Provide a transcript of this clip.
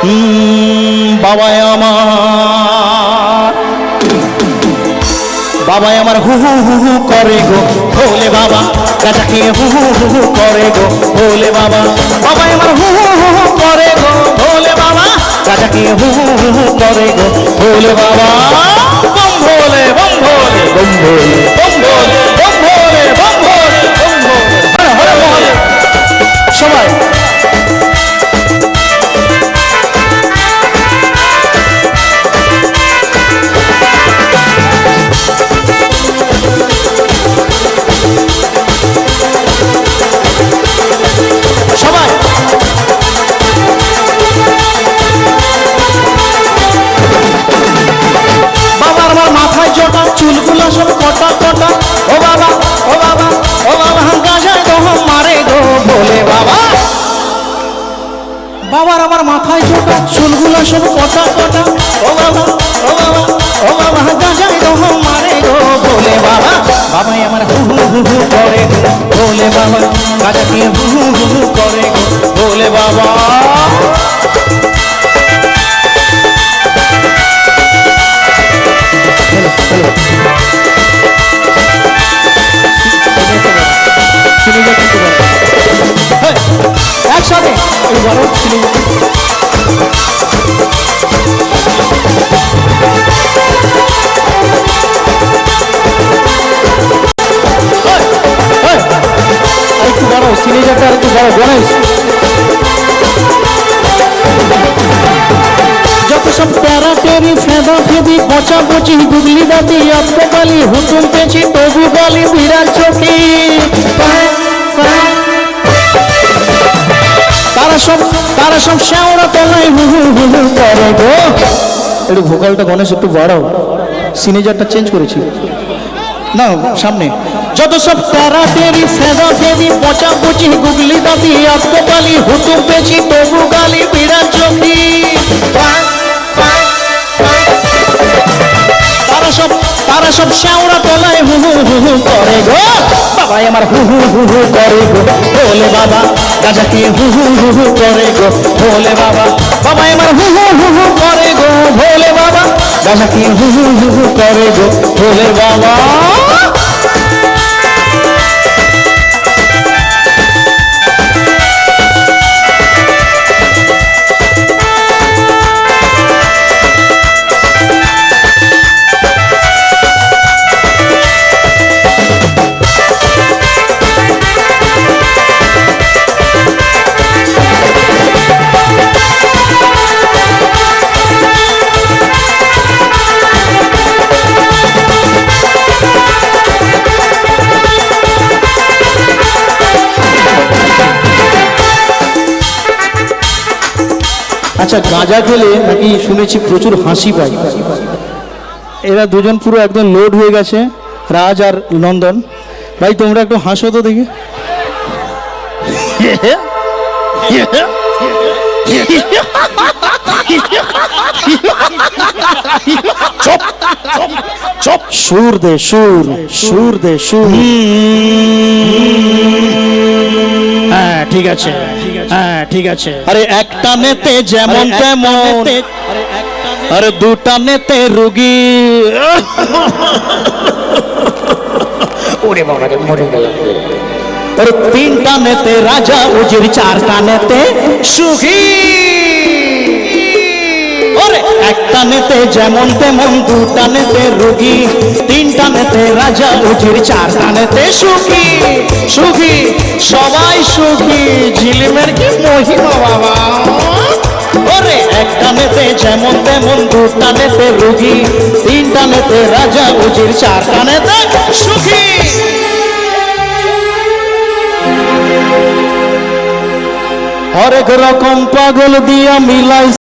বাবাই আমার। বাবাই আমার হু হু হু হু করে গো, ভোলে বাবা। খেয়ে হু হু হু হু করে গো, ভোলে বাবা। বাবাই আমার হু হু হু হু করে গো, ভোলে বাবা। খেয়ে হু হু হু হু করে গো, Bhole Baba. Bomb Bhole bomb Bhole bomb Bhole বাবার আমার মাথায় ছোটা, চুলগুলো সব কটা কটা ও বাবা ও বাবা ও বাবা গাজায় গো বড় সিনেমাটা আরেকটু বড় গণেশ যত সব প্যারা ফেদা ফেদি, পচা পচি গুগলি হুতুম পেছি তবু গালি বিরাট চোখি। তারা সব তারা সব শ্যাওড়া তলায় করে গো। একটু ভোকালটা গণেশ একটু বাড়াও। সিনেজারটা চেঞ্জ করেছি। না, সামনে। যত সব প্যারা টেরি ফেদা ফেদি পচা পচি গুগলি দাদি আত্মকালি হুতুম পেছি তবু গালি, বিরাট চোখি। তারা সব তারা সব শ্যাওড়া তলায় হু হু হু হু করে গো। বাবাই আমার হু হু হু হু করে গো। বাবা গাজা কি হু হু হু হু করে গো। বাবা আমার হু হু হু হু করে বাবা কি করে গো ভোলে বাবা আচ্ছা গাঁজা খেলে নাকি শুনেছি প্রচুর হাসি পায়। এরা দুজন পুরো একদম লোড হয়ে গেছে রাজ আর নন্দন। ভাই তোমরা একটু হাসো তো দেখি। সুর দে সুর সুর দে সুর। হ্যাঁ ঠিক আছে। হ্যাঁ ঠিক আছে। আরে একটা নেতে যেমন তেমন। আরে দুটা নেতে রুগী। ওরে বাবা রে মরে গেল। আরে তিনটা নেতে রাজা উজির চারটা নেতে সুখী। ওরে একটা নেতে যেমন তেমন দুটা নেতে রুগী। তিনটা নেতে রাজা উজির চারটা নেতে সুখী সুখী, সবাই সুখী, ঝিলিমের কি মহিমা বাবা? ওরে একটা নেতে যেমন তেমন দুটা নেতে রুগী তিনটা নেতে রাজা উজির চারটা নেতে সুখী। হরেক রকম পাগল দিয়া মিলাই